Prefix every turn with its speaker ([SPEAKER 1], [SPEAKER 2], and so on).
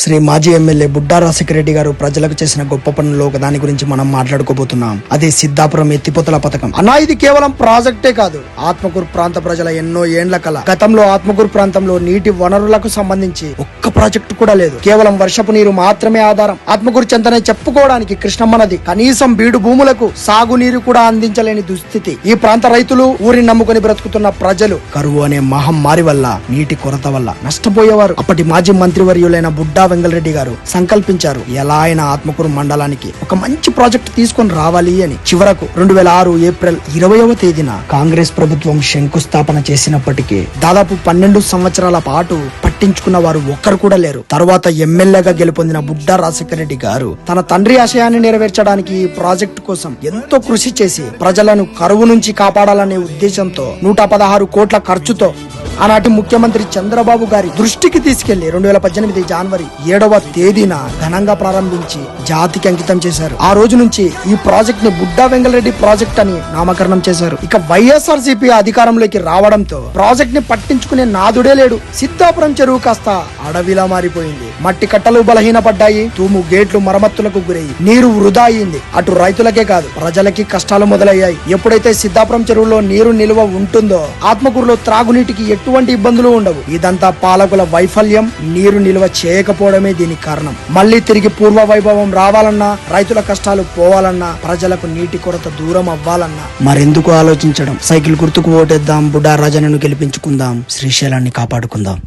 [SPEAKER 1] శ్రీ మాజీ ఎమ్మెల్యే బుడ్డా రాజశేఖర గారు ప్రజలకు చేసిన గొప్ప పనుల్లో ఒక దాని గురించి మనం మాట్లాడుకోబోతున్నాం. అదే సిద్ధాపురం ఎత్తిపోతల పథకం. అనా ఇది కేవలం ప్రాజెక్టే కాదు. ఆత్మకూరు ప్రాంత ప్రజల ఎన్నో ఏండ్ల కల. గతంలో ఆత్మకూరు ప్రాంతంలో నీటి వనరులకు సంబంధించి ఒక్క ప్రాజెక్టు కూడా లేదు. కేవలం వర్షపు నీరు మాత్రమే ఆధారం. ఆత్మకూరు చెంతనే చెప్పుకోవడానికి కృష్ణమ్మ నది కనీసం బీడు భూములకు సాగునీరు కూడా అందించలేని దుస్థితి. ఈ ప్రాంత రైతులు ఊరిని నమ్ముకుని బ్రతుకుతున్న ప్రజలు కరువు అనే మహమ్మారి వల్ల నీటి కొరత వల్ల నష్టపోయేవారు. అప్పటి మాజీ మంత్రివర్యులైన బుడ్డా వెంగళరెడ్డి గారు సంకల్పించారు. ఎలా అయినా ఆత్మకూరు మండలానికి ఒక మంచి ప్రాజెక్ట్ తీసుకొని రావాలి అని చివరకు రెండు వేల ఆరు ఏప్రిల్ ఇరవయవ తేదీన కాంగ్రెస్ ప్రభుత్వం శంకుస్థాపన చేసినప్పటికీ దాదాపు పన్నెండు సంవత్సరాల పాటు పట్టించుకున్న వారు ఒక్కరు కూడా లేరు. తర్వాత ఎమ్మెల్యేగా గెలుపొందిన బుడ్డా రాజశేఖర రెడ్డి గారు తన తండ్రి ఆశయాన్ని నెరవేర్చడానికి ఈ ప్రాజెక్టు కోసం ఎంతో కృషి చేసి ప్రజలను కరువు నుంచి కాపాడాలనే ఉద్దేశంతో నూట పదహారు కోట్ల ఖర్చుతో ఆనాటి ముఖ్యమంత్రి చంద్రబాబు గారి దృష్టికి తీసుకెళ్ళి రెండు వేల పద్దెనిమిది జనవరి ఏడవ తేదీన ఘనంగా ప్రారంభించి జాతికి అంకితం చేశారు. ఆ రోజు నుంచి ఈ ప్రాజెక్ట్ని బుడ్డా వెంగళరెడ్డి ప్రాజెక్ట్ అని నామకరణం చేశారు. ఇక వైఎస్ఆర్ అధికారంలోకి రావడంతో ప్రాజెక్ట్ని పట్టించుకునే నాదుడే లేడు. సిద్ధాపురం చెరువు కాస్త అడవిలా మారిపోయింది. మట్టి కట్టలు బలహీనపడ్డాయి. తూము గేట్లు మరమ్మతులకు గురయ్యి. నీరు వృధా అయింది. అటు రైతులకే కాదు ప్రజలకి కష్టాలు మొదలయ్యాయి. ఎప్పుడైతే సిద్ధాపురం చెరువులో నీరు నిల్వ ఉంటుందో ఆత్మకూరులో త్రాగునీటికి ఎటువంటి ఇబ్బందులు ఉండవు. ఇదంతా పాలకుల వైఫల్యం. నీరు నిల్వ చేయకపోవడమే దీనికి కారణం. మళ్ళీ తిరిగి పూర్వ వైభవం రావాలన్నా రైతుల కష్టాలు పోవాలన్నా ప్రజలకు నీటి కొరత దూరం అవ్వాలన్నా మరెందుకు ఆలోచించడం? సైకిల్ గుర్తుకు ఓటేద్దాం. బుడ్డా రాజనను గెలిపించుకుందాం. శ్రీశైలాన్ని కాపాడుకుందాం.